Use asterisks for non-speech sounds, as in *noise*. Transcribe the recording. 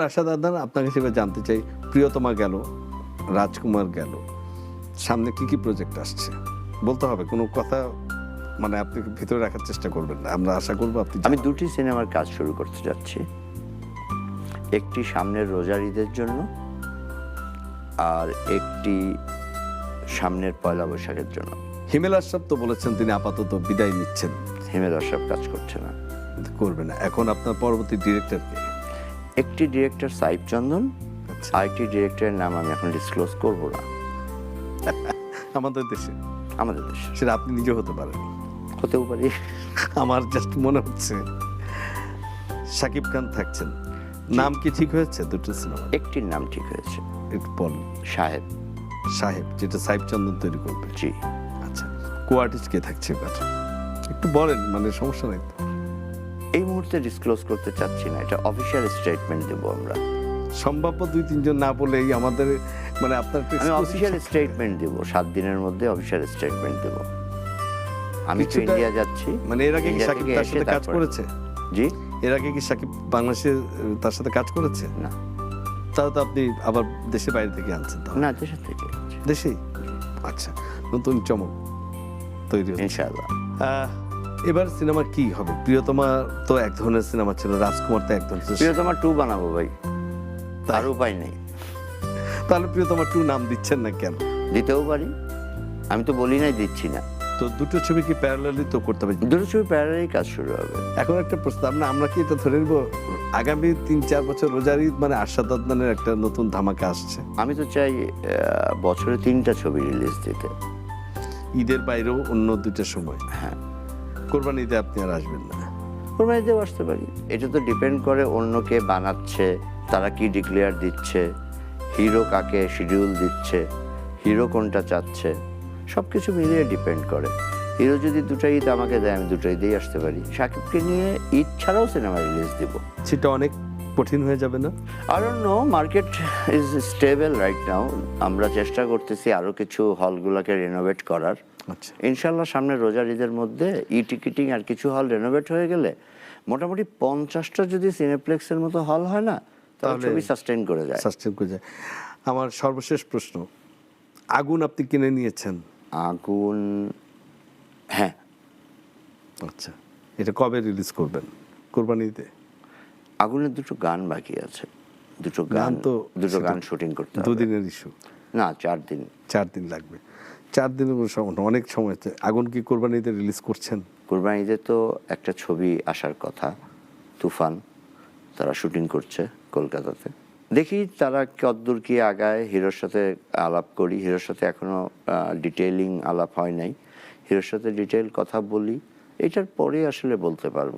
আশা দাদান আপনাকে হিসেবে জানতে চাই প্রিয়তমা গেল রাজকুমার গেল সামনে কি কি প্রজেক্ট আসছে? বলতে হবে কোনো কথা মানে আপনি ভিতরে রাখার চেষ্টা করবেন না আমরা আশা করব আপনি আমি দুটি সিনেমার কাজ শুরু করতে যাচ্ছি। একটি সামনের রোজার ঈদের জন্য আর একটি সামনের পয়লা বৈশাখের জন্য। হিমেল আশরাফ তো বলেছেন তিনি আপাতত বিদায় নিচ্ছেন। হিমেল অসব কাজ করছে না। কিন্তু করবে না। এখন আপনার পরবর্তী ডিরেক্টরকে একটি ডিরেক্টর সাইব চন্দন আচ্ছা। আরেকটি ডিরেক্টরের নাম আমি এখন ডিসক্লোজ করব না। *laughs* আমাদের দেশে। আমাদের দেশে। সেটা আপনি নিজে হতে পারেন। হতেও পারি। *laughs* আমার জাস্ট মনে হচ্ছে শাকিব খান থাকছেন। নাম কি ঠিক হয়েছে? দুটো সিনেমা একটির নাম ঠিক হয়েছে। একটু বলুন। সাহেব। সাহেব যেটা সাহেব চন্দন তৈরি করবে। জি। আচ্ছা কো আর্টিস্ট কে থাকছে এবার? একটু বলেন মানে সমস্যা নাই তো। এই মুহূর্তে ডিসক্লোজ করতে চাচ্ছি না এটা অফিসিয়াল স্টেটমেন্ট দেবো আমরা। সম্ভাব্য দুই তিনজন না বলেই আমাদের মানে আপনার আমি অফিসিয়াল স্টেটমেন্ট দেবো সাত দিনের মধ্যে অফিসিয়াল স্টেটমেন্ট দেবো। আমি তো ইন্ডিয়া যাচ্ছি মানে এর আগে কি সাকিব তার সাথে কাজ করেছে? জি? এর আগে কি সাকিব বাংলাদেশে তার সাথে কাজ করেছে? না। তাহলে তো আপনি আবার দেশে বাইরে থেকে আনছেন না দেশের থেকে দেশেই? আচ্ছা নতুন চমক তৈরি ইনশাআল্লাহ। এবার সিনেমা কি হবে? প্রিয়তমা তো এক ধরনের সিনেমা ছিল রাজকুমার তো এক ধরনের ছিল। প্রিয়তমা টু বানাবো ভাই। তার উপায় নেই। তাহলে প্রিয়তমা টু নাম দিচ্ছেন না কেন? দিতেও পারি। আমি তো বলি নাই দিচ্ছি না। তো দুটো ছবি কি প্যারালালি তো করতে হবে? দুটো ছবি প্যারালেই কাজ শুরু হবে। এখন একটা প্রস্তাব না আমরা কি এটা ধরে নিব? আগামী তিন চার বছর রোজার ঈদ মানে আশাদ আদনানের একটা নতুন ধামাকা আসছে। আমি তো চাই বছরে তিনটা ছবি রিলিজ দিতে। ঈদের বাইরেও অন্য দুটো সময়। হ্যাঁ। কোরবানি ঈদে আপনি আর আসবেন না। কোরবানিতেও আসতে পারি। এটা তো ডিপেন্ড করে অন্য কে বানাচ্ছে তারা কি ডিক্লেয়ার দিচ্ছে হিরো কাকে শিডিউল দিচ্ছে হিরো কোনটা চাচ্ছে সব কিছু মিলিয়ে ডিপেন্ড করে। হিরো যদি দুটো ঈদ আমাকে দেয় আমি দুটো ঈদেই আসতে পারি। সাকিবকে নিয়ে ঈদ ছাড়াও সিনেমা রিলিজ দিব। সেটা অনেক কঠিন হয়ে যাবে না? আর no market is stable right now আমরা চেষ্টা করতেছি আরও কিছু হলগুলোকে রেনোভেট করার। আচ্ছা। ইনশাল্লাহ সামনে রোজার ঈদের মধ্যে ই টিকিটিং আর কিছু হল রেনোভেট হয়ে গেলে মোটামুটি পঞ্চাশটা যদি সিনেপ্লেক্সের মতো হল হয় না তাহলে ছবি সাস্টেইন করে যায়। সাস্টেন করে যায়। আমার সর্বশেষ প্রশ্ন আগুন আপনি কিনে নিয়েছেন? আগুন হ্যাঁ। আচ্ছা এটা কবে রিলিজ করবেন? কোরবানিতে? আগুনের দুটো গান বাকি আছে। দুটো গান গান তো দুটো গান শুটিং করতে দুদিনের ইস্যু না চার দিন। চার দিন লাগবে। চার দিনের কোনো সময় অনেক সময়। আগুন কি কোরবানিতে রিলিজ করছেন? কোরবানিতে তো একটা ছবি আসার কথা, তুফান, তারা শুটিং করছে কলকাতাতে। দেখি তারা কদ্দূর কি আগায়, হিরোর সাথে আলাপ করি। হিরোর সাথে এখনও ডিটেইলিং আলাপ হয় নাই। হিরোর সাথে ডিটেইল কথা বলি, এটার পরে আসলে বলতে পারব।